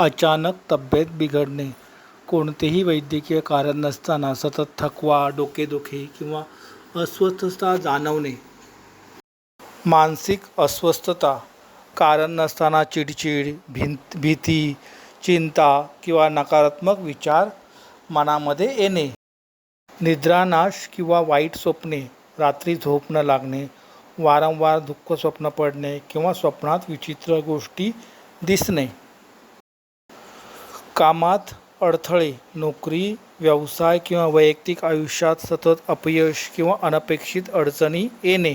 अचानक तब्येत बिघडणे. कोणतेही वैद्यकीय कारण नसताना सतत थकवा डोकेदुखी किंवा अस्वस्थता जाणवणे. मानसिक अस्वस्थता. कारण नसताना चिडचिड भिंत भीती चिंता किंवा नकारात्मक विचार मनामध्ये येणे. निद्रानाश किंवा वाईट स्वप्ने. रात्री झोप न लागणे. वारंवार दुःख स्वप्न पडणे किंवा स्वप्नात विचित्र गोष्टी दिसणे. कामात अडथळे नोकरी व्यवसाय किंवा वैयक्तिक आयुष्यात सतत अपयश किंवा अनपेक्षित अडचणी येणे.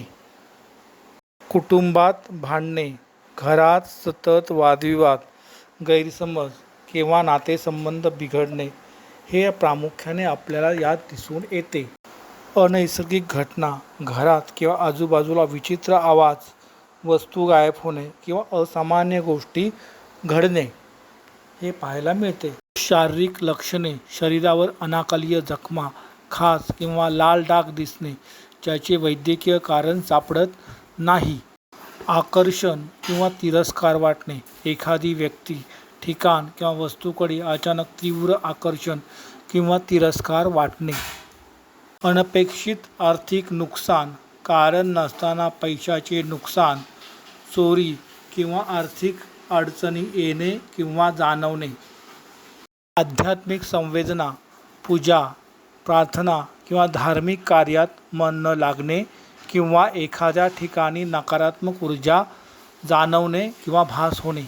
कुटुंबात भांडणे घरात सतत वादविवाद गैरसमज किंवा नातेसंबंध बिघडणे हे प्रामुख्याने आपल्याला यात दिसून येते. अनैसर्गिक घटना घरात किंवा आजूबाजूला विचित्र आवाज वस्तू गायब होणे किंवा असामान्य गोष्टी घडणे हे पाहायला मिळते. शारीरिक लक्षणे शरीरावर अनाकलीय जखमा खास किंवा लाल डाग दिसणे ज्याचे वैद्यकीय कारण सापडत नाही. आकर्षण किंवा तिरस्कार वाटणे एखादी व्यक्ती ठिकाण किंवा वस्तूकडे अचानक तीव्र आकर्षण किंवा तिरस्कार वाटणे. अनपेक्षित आर्थिक नुकसान कारण नसताना पैशाचे नुकसान चोरी किंवा आर्थिक अडचणी येणे किंवा जाणवणे. आध्यात्मिक संवेदना पूजा प्रार्थना किंवा धार्मिक कार्यात मन न लागणे किंवा एखाद्या ठिकाणी नकारात्मक ऊर्जा जाणवणे किंवा भास होणे.